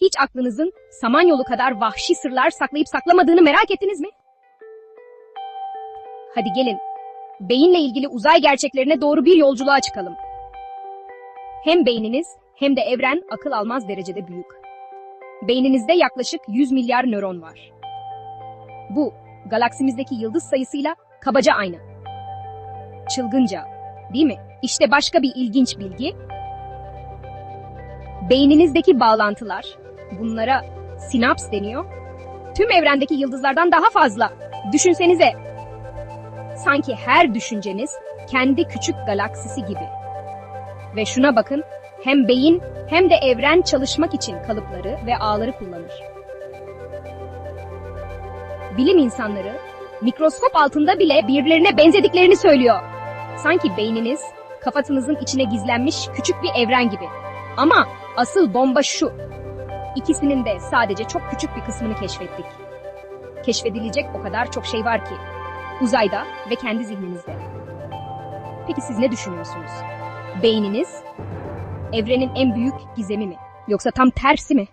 Hiç aklınızın Samanyolu kadar vahşi sırlar saklayıp saklamadığını merak ettiniz mi? Hadi gelin, beyinle ilgili uzay gerçeklerine doğru bir yolculuğa çıkalım. Hem beyniniz hem de evren akıl almaz derecede büyük. Beyninizde yaklaşık 100 milyar nöron var. Bu, galaksimizdeki yıldız sayısıyla kabaca aynı. Çılgınca, değil mi? İşte başka bir ilginç bilgi. Beyninizdeki bağlantılar, bunlara sinaps deniyor. Tüm evrendeki yıldızlardan daha fazla. Düşünsenize. Sanki her düşünceniz kendi küçük galaksisi gibi. Ve şuna bakın, hem beyin hem de evren çalışmak için kalıpları ve ağları kullanır. Bilim insanları mikroskop altında bile birbirlerine benzediklerini söylüyor. Sanki beyniniz kafanızın içine gizlenmiş küçük bir evren gibi. Ama asıl bomba şu. İkisinin de sadece çok küçük bir kısmını keşfettik. Keşfedilecek o kadar çok şey var ki. Uzayda ve kendi zihninizde. Peki siz ne düşünüyorsunuz? Beyniniz evrenin en büyük gizemi mi? Yoksa tam tersi mi?